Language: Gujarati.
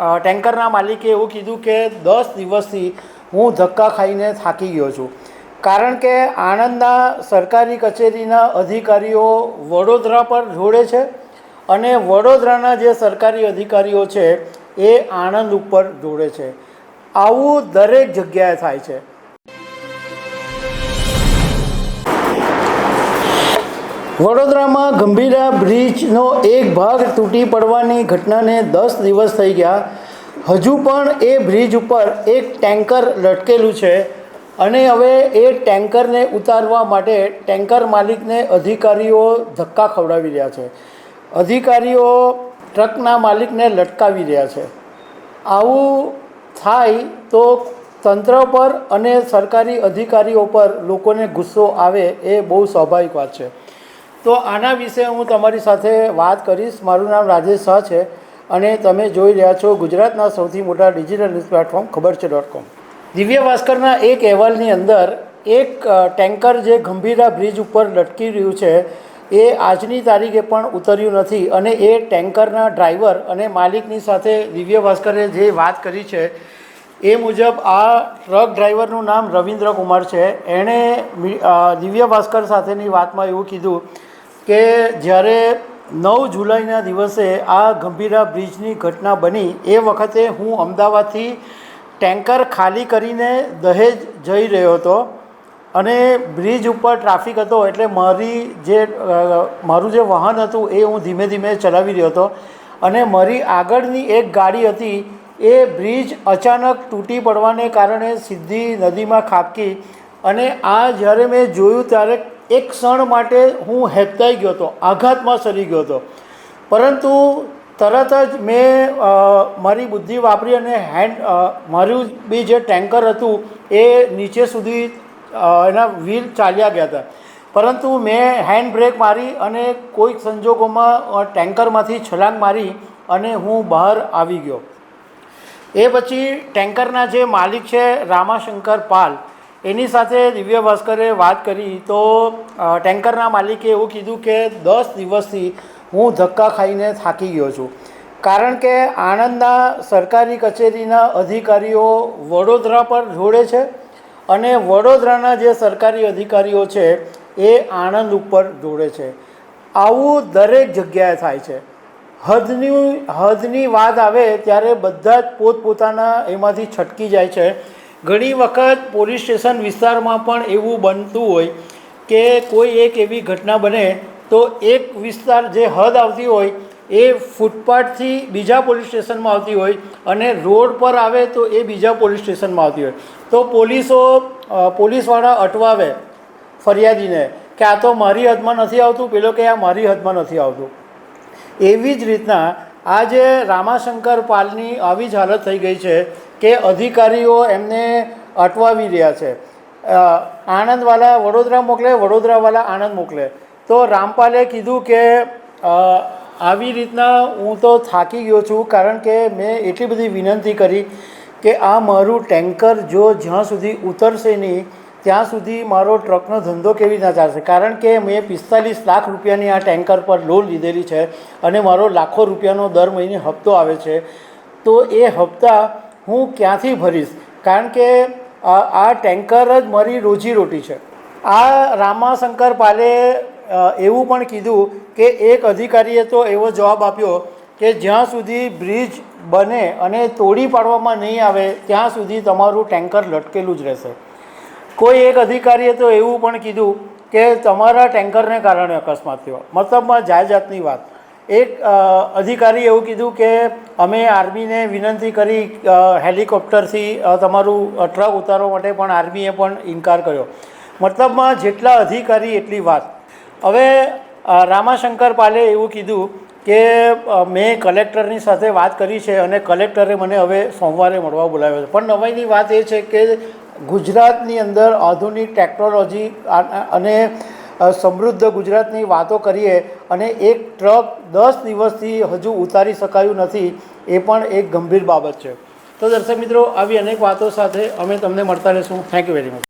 ટેન્કરના માલિકે એવું કીધું કે દસ દિવસથી હું ધક્કા ખાઈને થાકી ગયો છું. કારણ કે આણંદના સરકારી કચેરીના અધિકારીઓ વડોદરા પર જોડે છે અને વડોદરાના જે સરકારી અધિકારીઓ છે એ આણંદ ઉપર જોડે છે. આવું દરેક જગ્યાએ થાય છે. વડોદરામાં ગંભીરા બ્રિજનો એક ભાગ તૂટી પડવાની ઘટનાને દસ દિવસ થઈ ગયા. હજુ પણ એ બ્રિજ ઉપર એક ટેન્કર લટકેલું છે અને હવે એ ટેન્કરને ઉતારવા માટે ટેન્કર માલિકને અધિકારીઓ ધક્કા ખવડાવી રહ્યા છે. અધિકારીઓ ટ્રકના માલિકને લટકાવી રહ્યા છે. આવું થાય તો તંત્ર પર અને સરકારી અધિકારીઓ પર લોકોને ગુસ્સો આવે એ બહુ સ્વાભાવિક વાત છે. તો આના વિશે હું તમારી સાથે વાત કરીશ. મારું નામ રાજેશ શાહ છે અને તમે જોઈ રહ્યા છો ગુજરાતના સૌથી મોટા ડિજિટલ ન્યૂઝ પ્લેટફોર્મ ખબર છે ડોટ કોમ દિવ્ય ભાસ્કરના એક અહેવાલની અંદર એક ટેન્કર જે ગંભીરા બ્રિજ ઉપર લટકી રહ્યું છે એ આજની તારીખે પણ ઉતર્યું નથી અને એ ટેન્કરના ડ્રાઈવર અને માલિકની સાથે દિવ્ય ભાસ્કરે જે વાત કરી છે એ મુજબ આ ટ્રક ડ્રાઈવરનું નામ રવિન્દ્ર કુમાર છે. એણે દિવ્ય ભાસ્કર સાથેની વાતમાં એવું કીધું કે જ્યારે નવ જુલાઈના દિવસે આ ગંભીરા બ્રિજની ઘટના બની, એ વખતે હું અમદાવાદથી ટેન્કર ખાલી કરીને દહેજ જઈ રહ્યો હતો અને બ્રિજ ઉપર ટ્રાફિક હતો એટલે મારી જે મારું જે વાહન હતું એ હું ધીમે ધીમે ચલાવી રહ્યો હતો. અને મારી આગળની એક ગાડી હતી એ બ્રિજ અચાનક તૂટી પડવાને કારણે સીધી નદીમાં ખાબકી અને આ જ્યારે મેં જોયું ત્યારે એક ક્ષણ માટે હું હેપતાઈ ગયો હતો, આઘાતમાં સરી ગયો હતો. પરંતુ તરત જ મેં મારી બુદ્ધિ વાપરી અને હેન્ડ મારું બી જે ટેન્કર હતું એ નીચે સુધી એના વ્હીલ ચાલ્યા ગયા હતા. પરંતુ મેં હેન્ડ બ્રેક મારી અને કોઈક સંજોગોમાં ટેન્કરમાંથી છલાંગ મારી અને હું બહાર આવી ગયો. એ પછી ટેન્કરના જે માલિક છે રામાશંકર પાલ, એની સાથે દિવ્ય ભાસ્કરે વાત કરી તો ટેન્કરના માલિકે એવું કીધું કે દસ દિવસથી હું ધક્કા ખાઈને થાકી ગયો છું. કારણ કે આણંદના સરકારી કચેરીના અધિકારીઓ વડોદરા પર જોડે છે અને વડોદરાના જે સરકારી અધિકારીઓ છે એ આણંદ ઉપર જોડે છે. આવું દરેક જગ્યાએ થાય છે. હદની હદની વાત આવે ત્યારે બધા જ પોતપોતાના એમાંથી છટકી જાય છે. ઘણી વખત પોલીસ સ્ટેશન વિસ્તારમાં પણ એવું બનતું હોય કે કોઈ એક એવી ઘટના બને તો એક વિસ્તાર જે હદ આવતી હોય એ ફૂટપાથથી બીજા પોલીસ સ્ટેશનમાં આવતી હોય અને રોડ પર આવે તો એ બીજા પોલીસ સ્ટેશનમાં આવતી હોય. તો પોલીસો પોલીસવાળા અટવાવે ફરિયાદીને કે આ તો મારી હદમાં નથી આવતું, પેલો કે આ મારી હદમાં નથી આવતું. એવી જ રીતના આજે રામાશંકર પાલની આવી જ હાલત થઈ ગઈ છે કે અધિકારીઓ એમને અટવાવી રહ્યા છે. આણંદવાલા વડોદરા મોકલે, વડોદરાવાલા આણંદ મોકલે. તો રામપાલે કીધું કે આવી રીતના હું તો થાકી ગયો છું કારણ કે મેં એટલી બધી વિનંતી કરી કે આ મારું ટેન્કર જો જ્યાં સુધી ઉતરશે નહીં ત્યાં સુધી મારો ટ્રકનો ધંધો કેવી રીતના ચાલશે? કારણ કે મેં પિસ્તાલીસ લાખ રૂપિયાની આ ટેન્કર પર લોન લીધેલી છે અને મારો લાખો રૂપિયાનો દર મહિને હપ્તો આવે છે. તો એ હપ્તા હું ક્યાંથી ભરીશ? કારણ કે આ ટેન્કર જ મારી રોજીરોટી છે. આ રામાશંકર પાલે એવું પણ કીધું કે એક અધિકારીએ તો એવો જવાબ આપ્યો કે જ્યાં સુધી બ્રિજ બને અને તોડી પાડવામાં નહીં આવે, ત્યાં સુધી તમારું ટેન્કર લટકેલું જ રહેશે. કોઈ એક અધિકારીએ તો એવું પણ કીધું કે તમારા ટેન્કરને કારણે અકસ્માત થયો. મતલબમાં જાત જાતની વાત. એક અધિકારી એવું કીધું કે અમે આર્મીને વિનંતી કરી હેલિકોપ્ટરથી તમારું ટ્રક ઉતારવા માટે પણ આર્મીએ પણ ઇનકાર કર્યો. મતલબમાં જેટલા અધિકારી એટલી વાત. હવે રામાશંકર પાલે એવું કીધું કે મેં કલેક્ટરની સાથે વાત કરી છે અને કલેક્ટરે મને હવે સોમવારે મળવા બોલાવ્યો છે. પણ નવાઈની વાત એ છે કે ગુજરાતની અંદર આધુનિક ટેકનોલોજી અને સમૃદ્ધ ગુજરાતની વાતો કરીએ અને એક ટ્રક દસ દિવસથી હજુ ઉતારી શકાયું નથી, એ પણ એક ગંભીર બાબત છે. તો દર્શક મિત્રો, આવી અનેક વાતો સાથે અમે તમને મળતા રહીશું. Thank you very much